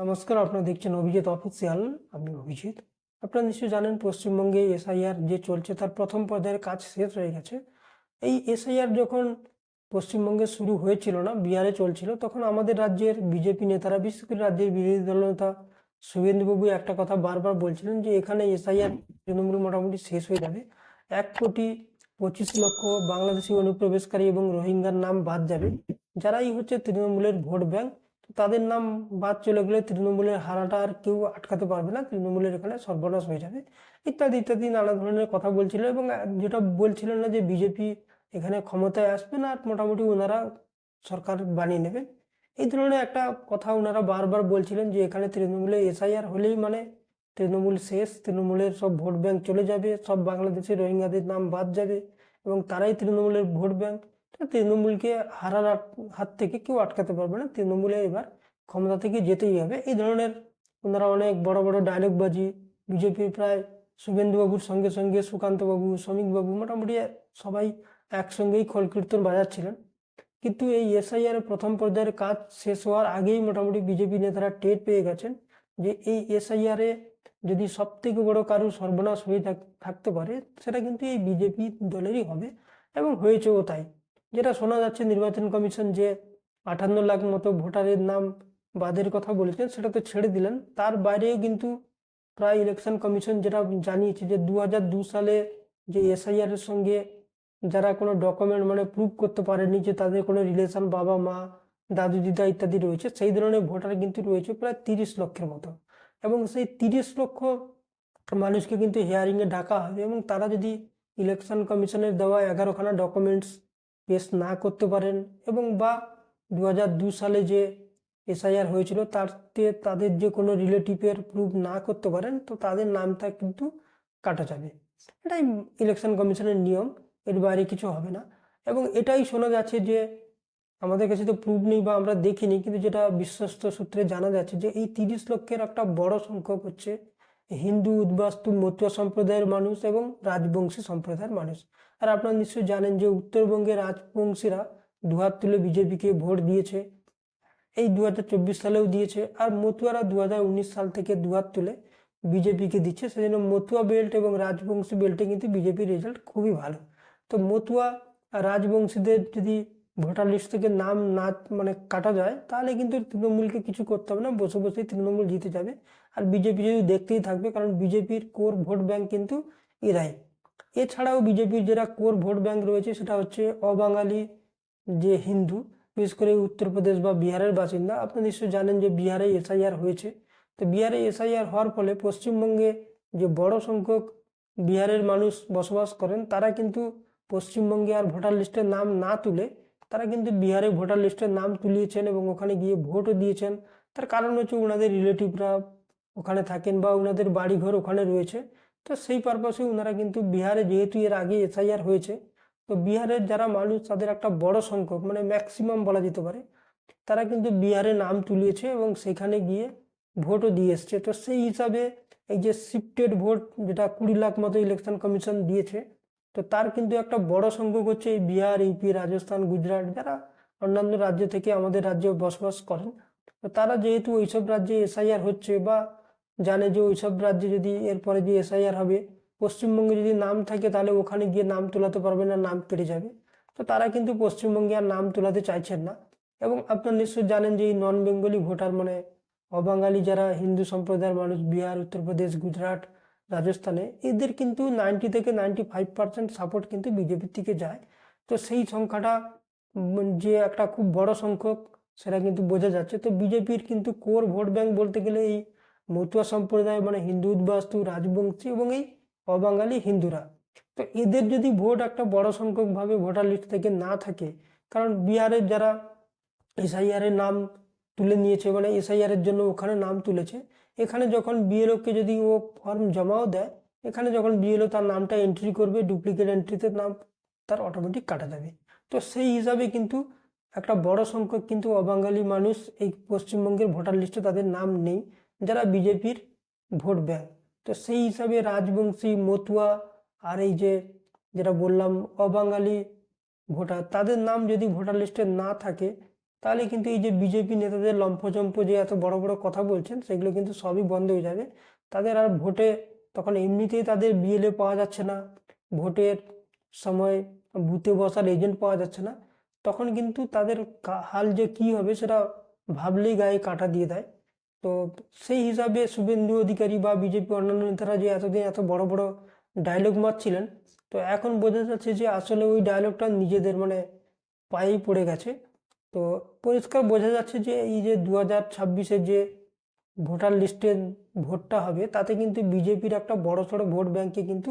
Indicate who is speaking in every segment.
Speaker 1: নমস্কার, আপনারা দেখছেন অভিজিৎ অফিসিয়াল আমি অভিজিৎ। আপনারা নিশ্চয়ই জানেন, পশ্চিমবঙ্গে এসআইআর যে চলছে, তার প্রথম পর্যায়ের কাজ শেষ হয়ে গেছে। এই এসআইআর যখন পশ্চিমবঙ্গে শুরু হয়েছিল না, বিহারে চলছিল, তখন আমাদের রাজ্যের বিজেপি নেতারা, বিশেষ করে রাজ্যের বিরোধী দলনেতা শুভেন্দুবাবু একটা কথা বারবার বলছিলেন যে, এখানে এসআইআর তৃণমূল মোটামুটি শেষ হয়ে যাবে। এক কোটি পঁচিশ লক্ষ বাংলাদেশি অনুপ্রবেশকারী এবং রোহিঙ্গার নাম বাদ যাবে, যারাই হচ্ছে তৃণমূলের ভোট ব্যাংক। তাদের নাম বাদ চলে গেলে তৃণমূলের হারাটা আর কেউ আটকাতে পারবে না। তৃণমূলের এখানে সর্বনাশ হয়ে যাবে। ইত্যাদি ইত্যাদি নানা ধরনের কথা বলছিল এবং যেটা বলছিলেন না যে বিজেপি এখানে ক্ষমতায় আসবে না আর মোটামুটি ওনারা সরকার বানিয়ে নেবেন এই ধরনের একটা কথা ওনারা বারবার বলছিলেন যে এখানে তৃণমূলে এসআইআর হলেই মানে তৃণমূল শেষ, তৃণমূলের সব ভোট ব্যাংক চলে যাবে, সব বাংলাদেশের রোহিঙ্গাদের নাম বাদ যাবে এবং তারাই তৃণমূলের ভোট ব্যাংক। তৃণমূলকে হারার হাত- থেকে কেউ আটকাতে পারবে না। তৃণমূলে এবার ক্ষমতা থেকে যেতেই হবে। এই ধরনের ওনারা অনেক বড় বড় ডায়লগবাজি, বিজেপি প্রায় শুভেন্দুবাবুর সঙ্গে সঙ্গে, সুকান্তবাবু, শ্রমিকবাবু মোটামুটি সবাই একসঙ্গেই খোল কীর্তন বাজাচ্ছিলেন। কিন্তু এই এসআইআর প্রথম পর্যায়ের কাজ শেষ হওয়ার আগেই মোটামুটি বিজেপি নেতারা টের পেয়ে গেছেন যে এই এসআইআরে যদি সব থেকে বড় কারও সর্বনাশ হয়ে থাক- থাকতে পারে, সেটা কিন্তু এই বিজেপি দলেরই হবে এবং হয়েছেও তাই। যেটা শোনা যাচ্ছে নির্বাচন কমিশন যে আটান্ন লাখ মতো ভোটারের নাম বাদের কথা বলেছেন, সেটা তো ছেড়ে দিলেন। তার বাইরেও কিন্তু প্রায় ইলেকশন কমিশন যেটা জানিয়েছে যে দু সালে যে এসআইআর এর সঙ্গে যারা কোনো ডকুমেন্ট মানে প্রুভ করতে পারেনি যে তাদের কোনো রিলেশন বাবা, মা, দাদু, দিদা ইত্যাদি রয়েছে, সেই ধরনের ভোটার কিন্তু রয়েছে প্রায় তিরিশ লক্ষের মতো। এবং সেই তিরিশ লক্ষ মানুষকে কিন্তু হিয়ারিংয়ে ডাকা হবে এবং তারা যদি ইলেকশন কমিশনের দেওয়া এগারোখানা ডকুমেন্টস পেশ না করতে পারেন এবং বা দু সালে যে এসআইআর হয়েছিল তাতে তাদের যে কোনো রিলেটিভের প্রুফ না করতে পারেন, তো তাদের নামটা কিন্তু কাটা যাবে। এটাই ইলেকশন কমিশনের নিয়ম, এর বাইরে কিছু হবে না। এবং এটাই শোনা যাচ্ছে যে আমাদের কাছে তো প্রুফ নেই বা আমরা দেখিনি, কিন্তু যেটা বিশ্বস্ত সূত্রে জানা যাচ্ছে যে এই তিরিশ লক্ষের একটা বড় সংখ্যক হচ্ছে হিন্দু, উদ্বাস্তু মতুয়া সম্প্রদায়ের মানুষ এবং রাজবংশী সম্প্রদায়ের মানুষ। আর আপনারা নিশ্চয়ই জানেন যে উত্তরবঙ্গে রাজবংশীরা দুহাত তুলে বিজেপিকে ভোট দিয়েছে, এই দু হাজার চব্বিশ সালেও দিয়েছে। আর মতুয়ারা দু হাজার উনিশ সাল থেকে দুহাত তুলে বিজেপিকে দিচ্ছে। সেজন্য মতুয়া বেল্ট এবং রাজবংশী বেল্টে কিন্তু বিজেপির রেজাল্ট খুবই ভালো। তো মতুয়া রাজবংশীদের যদি ভোটার লিস্ট থেকে নাম না মানে কাটা যায়, তাহলে কিন্তু তৃণমূলকে কিছু করতে হবে না, বসে বসেই তৃণমূল জিতে যাবে। আর বিজেপি যদি দেখতেই থাকবে, কারণ বিজেপির কোর ভোট ব্যাংক কিন্তু এরাই। এছাড়াও বিজেপির যারা কোর ভোট ব্যাংক রয়েছে, সেটা হচ্ছে অবাঙালি যে হিন্দু, বিশেষ করে উত্তরপ্রদেশ বা বিহারের বাসিন্দা, আপনি নিশ্চয়ই জানেন যে বিহারে এসআইআর হয়েছে। তো বিহারে এসআইআর হওয়ার ফলে পশ্চিমবঙ্গে যে বড় সংখ্যক বিহারের মানুষ বসবাস করেন, তারা কিন্তু পশ্চিমবঙ্গে আর ভোটার লিস্টের নাম না তুলে তারা কিন্তু বিহারে ভোটার লিস্টের নাম তুলিয়েছেন এবং ওখানে গিয়ে ভোটও দিয়েছেন। তার কারণ হচ্ছে ওনাদের রিলেটিভরা ওখানে থাকেন বা ওনাদের বাড়িঘর ওখানে রয়েছে। তো সেই পারপাসে ওনারা কিন্তু বিহারে, যেহেতু এর আগে এসআইআর হয়েছে, তো বিহারের যারা মানুষ, তাদের একটা বড় সংখ্যক মানে ম্যাক্সিমাম বলা যেতে পারে, তারা কিন্তু বিহারে নাম তুলিয়েছে এবং সেখানে গিয়ে ভোটও দিয়ে এসছে। তো সেই হিসাবে এই যে শিফটেড ভোট যেটা কুড়ি লাখ মতো ইলেকশন কমিশন দিয়েছে তো তার কিন্তু একটা বড় সংখ্যক হচ্ছে এই বিহার, ইউপি, রাজস্থান, গুজরাট, যারা অন্যান্য রাজ্য থেকে আমাদের রাজ্যে বসবাস করেন। তো তারা যেহেতু ওইসব রাজ্যে এসআইআর হচ্ছে বা জানে যে ওইসব রাজ্যে যদি এরপরে যে এসআইআর হবে, পশ্চিমবঙ্গে যদি নাম থাকে তাহলে ওখানে গিয়ে নাম তোলাতে পারবে না, নাম কেটে যাবে। তো তারা কিন্তু পশ্চিমবঙ্গে আর নাম তোলাতে চাইছেন না। এবং আপনারা নিশ্চয়ই জানেন যে এই নন বেঙ্গলি ভোটার মানে অবাঙালি যারা হিন্দু সম্প্রদায়ের মানুষ, বিহার, উত্তরপ্রদেশ, গুজরাট রাজস্থানে। এদের কিন্তু নাইনটি থেকে নাইনটি ফাইভ পার্সেন্ট সাপোর্ট কিন্তু বিজেপির থেকে যায়। তো সেই সংখ্যাটা যে একটা খুব বড় সংখ্যক, সেটা কিন্তু বোঝা যাচ্ছে। তো বিজেপির কিন্তু কোর ভোট ব্যাংক বলতে গেলে এই মতুয়া সম্প্রদায় মানে হিন্দু উদ্বাস্তু, রাজবংশী এবং এই অবাঙালি হিন্দুরা। তো এদের যদি ভোট একটা বড় সংখ্যকভাবে ভোটার লিস্ট থেকে না থাকে, কারণ বিহারের যারা এসআইআর এর নাম তুলে নিয়েছে মানে এসআইআর এর জন্য ওখানে নাম তুলেছে এখানে যখন বিএলওকে যদি ও ফর্ম জমাও দেয়, এখানে যখন বিএলও তার নামটা এন্ট্রি করবে ডুপ্লিকেট এন্ট্রিতে নাম তার অটোমেটিক কাটা যাবে তো সেই হিসাবে কিন্তু একটা বড় সংখ্যক কিন্তু অবাঙালি মানুষ এই পশ্চিমবঙ্গের ভোটার লিস্টে তাদের নাম নেই, যারা বিজেপির ভোট ব্যাংক তো সেই হিসাবে রাজবংশী, মতুয়া আর এই যে যেটা বললাম, অবাঙালি ভোটার, তাদের নাম যদি ভোটার লিস্টে না থাকে তাহলে কিন্তু এই যে বিজেপি নেতাদের লম্ফচম্প যে এত বড় বড় কথা বলছেন, সেগুলো কিন্তু সবই বন্ধ হয়ে যাবে। তাদের আর ভোটে তখন এমনিতেই তাদের বিএলএ পাওয়া যাচ্ছে না। ভোটের সময় বুথে বসার এজেন্ট পাওয়া যাচ্ছে না। তখন কিন্তু তাদের হাল যে কি হবে সেটা ভাবলেই গায়ে কাঁটা দিয়ে দেয়। তো সেই হিসাবে শুভেন্দু অধিকারী বা বিজেপি অন্যান্য নেতারা যে এতদিন এত বড় বড় ডায়লগ মারছিলেন, তো এখন বোঝা যাচ্ছে যে আসলে ওই ডায়লগটা নিজেদের মানে পায়েই পড়ে গেছে। তো পরিষ্কার বোঝা যাচ্ছে যে এই যে দু হাজার ছাব্বিশের যে ভোটার লিস্টের ভোটটা হবে, তাতে কিন্তু বিজেপির একটা বড় সড়ো ভোট ব্যাংকে কিন্তু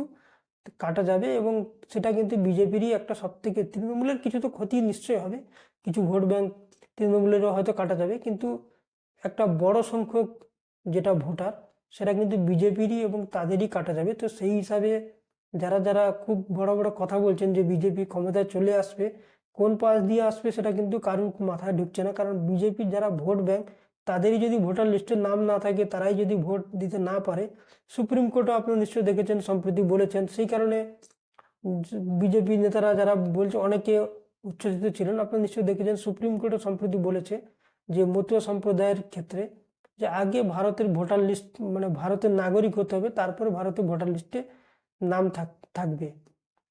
Speaker 1: কাটা যাবে এবং সেটা কিন্তু বিজেপিরই একটা সব থেকে তৃণমূলের কিছু তো ক্ষতি নিশ্চয়ই হবে। কিছু ভোট ব্যাংক তৃণমূলেরও হয়তো কাটা যাবে, কিন্তু একটা বড় সংখ্যক যেটা ভোটার, সেটা কিন্তু বিজেপিরই এবং তাদেরই কাটা যাবে। তো সেই হিসাবে যারা যারা খুব বড় বড় কথা বলছেন যে বিজেপি ক্ষমতায় চলে আসবে কোন পাশ দিয়ে আসবে সেটা কিন্তু কারোর মাথায় ঢুকছে না। কারণ বিজেপির যারা ভোট ব্যাংক তাদেরই যদি ভোটার লিস্টের নাম না থাকে, তারাই যদি ভোট দিতে না পারে, সুপ্রিম কোর্টও আপনারা নিশ্চয়ই দেখেছেন, সম্প্রতি বলেছেন। সেই কারণে বিজেপি নেতারা যারা বলছে, অনেকে উচ্ছ্বসিত ছিলেন আপনারা নিশ্চয়ই দেখেছেন, সুপ্রিম কোর্টও সম্প্রতি বলেছে যে মতুয়া সম্প্রদায়ের ক্ষেত্রে যে আগে ভারতের ভোটার লিস্ট মানে ভারতের নাগরিক হতে হবে, তারপরে ভারতের ভোটার লিস্টে নাম থাক, থাকবে।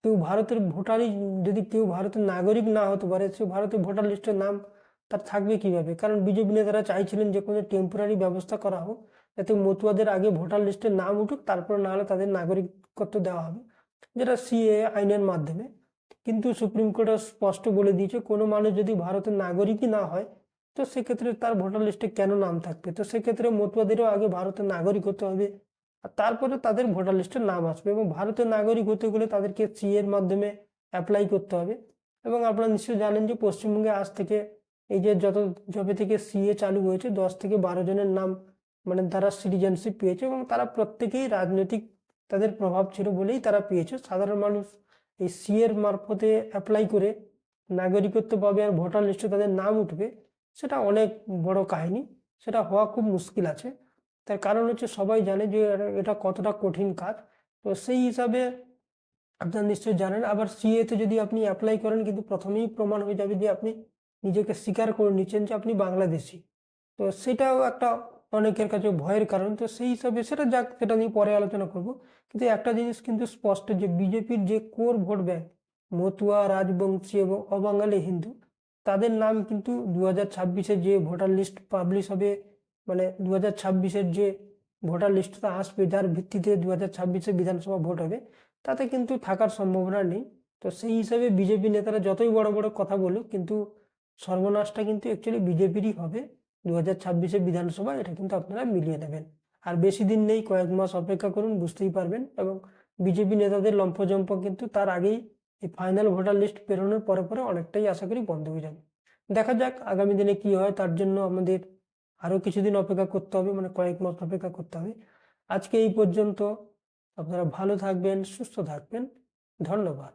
Speaker 1: কেউ ভারতের ভোটারই যদি কেউ ভারতের নাগরিক না হতে পারে, সে ভারতের ভোটার লিস্টের নাম তার থাকবে কীভাবে? কারণ বিজেপি নেতারা চাইছিলেন যে কোনো টেম্পোরারি ব্যবস্থা করা হোক, যাতে মতুয়াদের আগে ভোটার লিস্টে নাম উঠুক, তারপরে না হলে তাদের নাগরিকত্ব দেওয়া হবে, যেটা সিএ আইনের মাধ্যমে। কিন্তু সুপ্রিম কোর্ট স্পষ্ট বলে দিয়েছে, কোনো মানুষ যদি ভারতের নাগরিকই না হয়, তো সেক্ষেত্রে তার ভোটার লিস্টে কেন নাম থাকবে? তো সেক্ষেত্রে মতুয়াদেরও আগে ভারতের নাগরিক হতে হবে তারপরে তাদের ভোটার লিস্টে নাম আসবে এবং ভারতের নাগরিক হতে গেলে তাদেরকে সি এর মাধ্যমে অ্যাপ্লাই করতে হবে। এবং আপনারা নিশ্চয়ই জানেন যে পশ্চিমবঙ্গে আজ থেকে এই যে যত, যবে থেকে সিএ চালু হয়েছে, দশ থেকে বারো জনের নাম মানে তারা সিটিজেনশিপ পেয়েছে এবং তারা প্রত্যেকেই রাজনৈতিক তাদের প্রভাব ছিল বলেই তারা পেয়েছে। সাধারণ মানুষ এই সিএর মারফতে অ্যাপ্লাই করে নাগরিকত্ব পাবে আর ভোটার লিস্টে তাদের নাম উঠবে, সেটা অনেক বড় কাহিনী। সেটা হওয়া খুব মুশকিল আছে। তার কারণ হচ্ছে সবাই জানে যে এটা- কতটা কঠিন কাজ। তো সেই হিসাবে আপনারা নিশ্চয়ই জানেন। আবার সিএতে যদি আপনি অ্যাপ্লাই করেন, কিন্তু প্রথমেই প্রমাণ হয়ে যাবে যে আপনি নিজেকে স্বীকার করে নিচ্ছেন যে আপনি বাংলাদেশি। তো সেটাও একটা অনেকের কাছে ভয়ের কারণ। তো সেই হিসাবে সেটা যাক, সেটা নিয়ে পরে আলোচনা করব। কিন্তু একটা জিনিস কিন্তু স্পষ্ট যে বিজেপির যে core vote bank, Matua, Rajbanshi এবং অবাঙালি হিন্দু, তাদের নাম কিন্তু দু হাজার যে ভোটার লিস্ট পাবলিশ হবে মানে দু হাজার ছাব্বিশের যে ভোটার লিস্টটা আসবে, যার ভিত্তিতে দু হাজার ছাব্বিশে বিধানসভা ভোট হবে, তাতে কিন্তু থাকার সম্ভাবনা নেই। তো সেই হিসাবে বিজেপি নেতারা যতই বড় বড় কথা বলুক, কিন্তু সর্বনাশটা কিন্তু অ্যাকচুয়ালি বিজেপিরই হবে। দু হাজার ছাব্বিশে বিধানসভা, এটা কিন্তু আপনারা মিলিয়ে নেবেন। আর বেশি দিন নেই, কয়েক মাস অপেক্ষা করুন, বুঝতেই পারবেন। এবং বিজেপি নেতাদের লম্ফজম্প কিন্তু তার আগেই এই ফাইনাল ভোটার লিস্ট পেরোনোর পরে পরে অনেকটাই আশা করি বন্ধ হয়ে যাবে। দেখা যাক আগামী দিনে কি হয়, তার জন্য আমাদের আরও কিছুদিন অপেক্ষা করতে হবে মানে কয়েক মাস অপেক্ষা করতে হবে। আজকে এই পর্যন্ত আপনারা ভালো থাকবেন, সুস্থ থাকবেন। ধন্যবাদ।